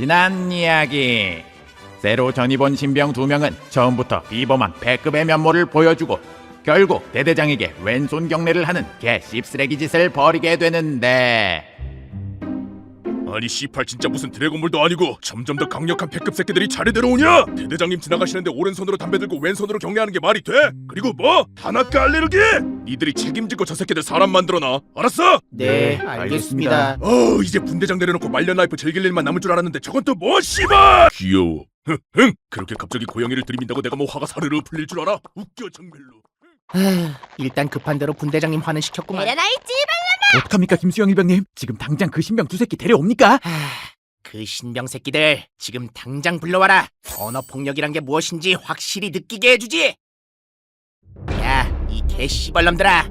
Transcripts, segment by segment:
지난 이야기. 새로 전입 온 신병 두 명은 처음부터 비범한 배급의 면모를 보여주고 결국 대대장에게 왼손 경례를 하는 개 씹쓰레기 짓을 벌이게 되는데 아니 씨팔 진짜 무슨 드래곤볼도 아니고 점점 더 강력한 패급 새끼들이 차례대로 오냐? 대대장님 지나가시는데 오른손으로 담배 들고 왼손으로 경례하는 게 말이 돼? 그리고 뭐? 단아까 알레르기? 니들이 책임지고 저 새끼들 사람 만들어놔 알았어? 네, 네, 알겠습니다. 어 이제 분대장 내려놓고 말년 라이프 즐길 일만 남을 줄 알았는데 저건 또 뭐 씨발 귀여워 흥 그렇게 갑자기 고양이를 들이민다고 내가 뭐 화가 사르르 풀릴 줄 알아? 웃겨 정말로 하, 일단 급한 대로 분대장님 화내시켰구만. 내려놔 있지 어떡합니까 김수영 일병님 지금 당장 그 신병 두 새끼 데려옵니까? 하, 그 신병 새끼들 지금 당장 불러와라. 언어 폭력이란 게 무엇인지 확실히 느끼게 해주지. 야, 이 개씨발놈들아.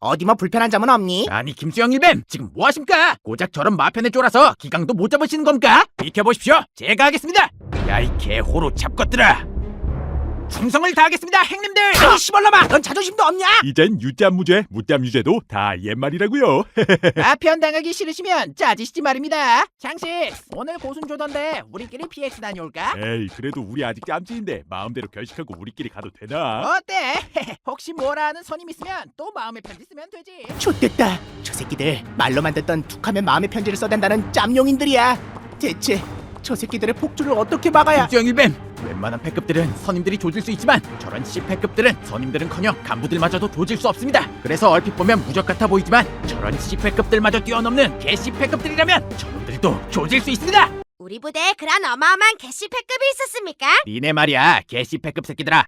어디 뭐 불편한 점은 없니? 아니 김수영 일병 지금 뭐 하십니까? 고작 저런 마편에 쫄아서 기강도 못 잡으시는 겁니까? 비켜보십시오 제가 하겠습니다 야 이 개호로 잡것들아 충성을 다하겠습니다 행님들 이 씨발놈아, 넌 자존심도 없냐? 이젠 유죄무죄, 무죄무죄도 다 옛말이라고요. 마편 당하기 싫으시면 짜지시지 말입니다 장식 오늘 고순 조던데 우리끼리 PX 다녀올까? 에이, 그래도 우리 아직 짬찌인데 마음대로 결식하고 우리끼리 가도 되나? 어때? 혹시 뭐라 하는 선임 있으면 또 마음의 편지 쓰면 되지 좆됐다. 저 새끼들 말로만 듣던 툭하면 마음의 편지를 써댄다는 짬용인들이야. 대체 저 새끼들의 폭주를 어떻게 막아야? 김수영 일뱀 웬만한 패급들은 선임들이 조질 수 있지만 저런 C 패급들은 선임들은커녕 간부들마저도 조질 수 없습니다 그래서 얼핏 보면 무적 같아 보이지만 저런 C 패급들마저 뛰어넘는 개 C 패급들이라면 저놈들도 조질 수 있습니다 우리 부대에 그런 어마어마한 개시 패급이 있었습니까? 니네 말이야 개 C 패급 새끼들아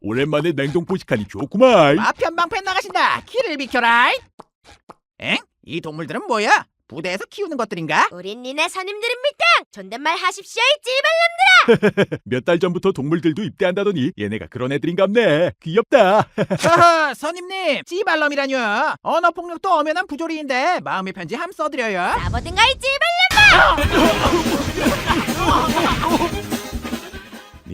오랜만에 냉동 포식하니 좋구만. 마편 방패 나가신다 길을 비켜라 엥? 이 동물들은 뭐야? 부대에서 키우는 것들인가? 우린 니네 선임들입니다. 존댓말 하십시오 있지 몇달 전부터 동물들도 입대한다더니 얘네가 그런 애들인갑네. 귀엽다. 허허 선임님 찌발럼이라뇨 언어폭력도 엄연한 부조리인데 마음의 편지 함 써드려요 나보든가 있지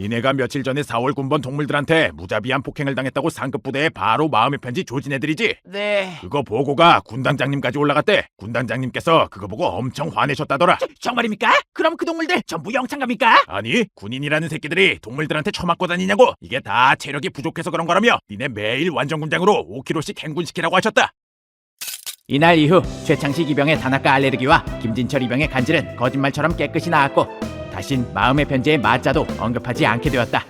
니네가 며칠 전에 4월 군번 동물들한테 무자비한 폭행을 당했다고 상급 부대에 바로 마음의 편지 조진 애들이지 네. 그거 보고가 군단장님까지 올라갔대 군단장님께서 그거 보고 엄청 화내셨다더라 정말입니까? 그럼 그 동물들 전부 영창갑니까? 아니 군인이라는 새끼들이 동물들한테 처맞고 다니냐고 이게 다 체력이 부족해서 그런 거라며 니네 매일 완전군장으로 5kg씩 행군시키라고 하셨다 이날 이후 최창식 이병의 단아까 알레르기와 김진철 이병의 간질은 거짓말처럼 깨끗이 나았고 다신 마음의 편지의 마자도 언급하지 않게 되었다.